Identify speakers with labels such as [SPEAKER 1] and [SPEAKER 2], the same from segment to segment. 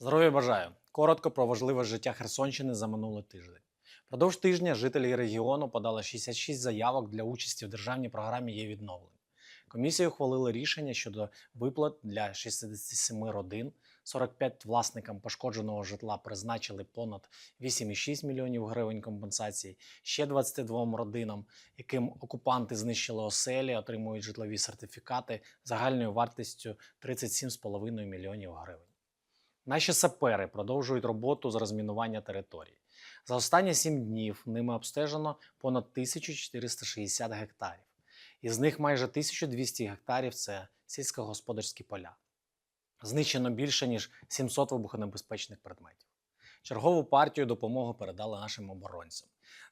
[SPEAKER 1] Здоров'я бажаю! Коротко про важливе життя Херсонщини за минулий тиждень. Продовж тижня жителі регіону подали 66 заявок для участі в державній програмі є відновлення. Комісія ухвалила рішення щодо виплат для 67 родин. 45 власникам пошкодженого житла призначили понад 8,6 мільйонів гривень компенсації. Ще 22 родинам, яким окупанти знищили оселі, отримують житлові сертифікати загальною вартістю 37,5 мільйонів гривень. Наші сапери продовжують роботу з розмінування територій. За останні сім днів ними обстежено понад 1460 гектарів. Із них майже 1200 гектарів це сільськогосподарські поля. Знищено більше ніж 700 вибухонебезпечних предметів. Чергову партію допомоги передали нашим оборонцям.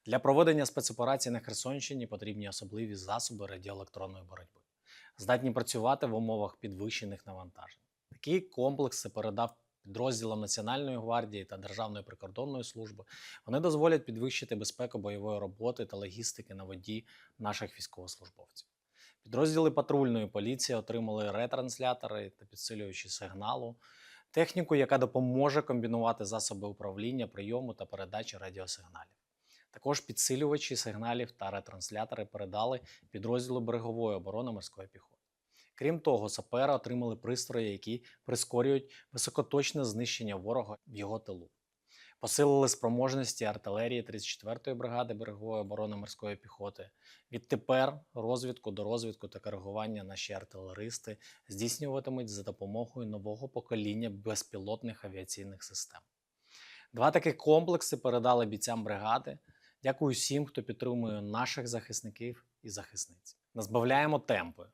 [SPEAKER 1] Для проведення спецоперацій на Херсонщині потрібні особливі засоби радіоелектронної боротьби, здатні працювати в умовах підвищених навантажень. Такі комплекси передав підрозділам Національної гвардії та Державної прикордонної служби. Вони дозволять підвищити безпеку бойової роботи та логістики на воді наших військовослужбовців. Підрозділи патрульної поліції отримали ретранслятори та підсилювачі сигналу, техніку, яка допоможе комбінувати засоби управління, прийому та передачі радіосигналів. Також підсилювачі сигналів та ретранслятори передали підрозділу берегової оборони морської піхоти. Крім того, сапери отримали пристрої, які прискорюють високоточне знищення ворога в його тилу. Посилили спроможності артилерії 34-ї бригади берегової оборони морської піхоти. Відтепер розвідку до розвідку та коригування наші артилеристи здійснюватимуть за допомогою нового покоління безпілотних авіаційних систем. Два таких комплекси передали бійцям бригади. Дякую всім, хто підтримує наших захисників і захисниць. Назбавляємо темпи.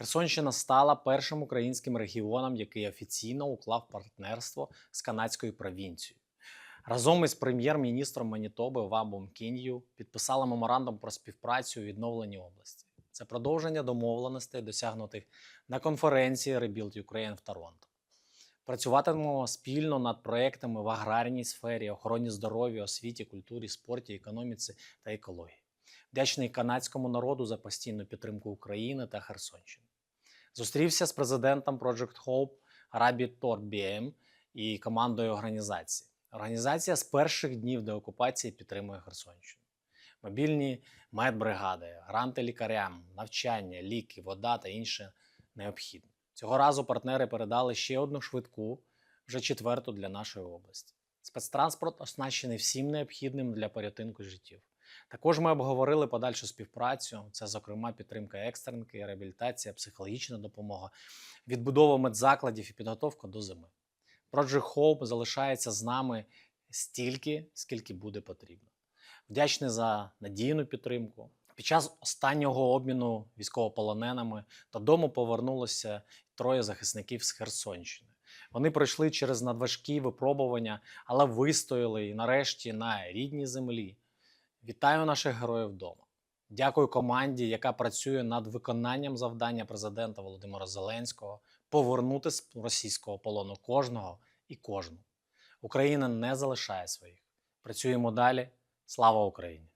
[SPEAKER 1] Херсонщина стала першим українським регіоном, який офіційно уклав партнерство з канадською провінцією. Разом із прем'єр-міністром Манітоби Вабом Кін'ю підписала меморандум про співпрацю у відновленні області. Це продовження домовленостей, досягнутих на конференції Rebuild Ukraine в Торонто. Працюватимемо спільно над проектами в аграрній сфері, охороні здоров'я, освіті, культурі, спорті, економіці та екології. Вдячний канадському народу за постійну підтримку України та Херсонщини. Зустрівся з президентом Project Hope Рабі Торбієм і командою організації. Організація з перших днів деокупації підтримує Херсонщину. Мобільні медбригади, гранти лікарям, навчання, ліки, вода та інше необхідне. Цього разу партнери передали ще одну швидку, вже четверту для нашої області. Спецтранспорт оснащений всім необхідним для порятунку життів. Також ми обговорили подальшу співпрацю. Це, зокрема, підтримка екстренки, реабілітація, психологічна допомога, відбудова медзакладів і підготовка до зими. Project Hope залишається з нами стільки, скільки буде потрібно. Вдячний за надійну підтримку. Під час останнього обміну військовополоненими додому повернулося троє захисників з Херсонщини. Вони пройшли через надважкі випробування, але вистояли і нарешті на рідній землі. Вітаю наших героїв вдома. Дякую команді, яка працює над виконанням завдання президента Володимира Зеленського повернути з російського полону кожного і кожну. Україна не залишає своїх. Працюємо далі. Слава Україні!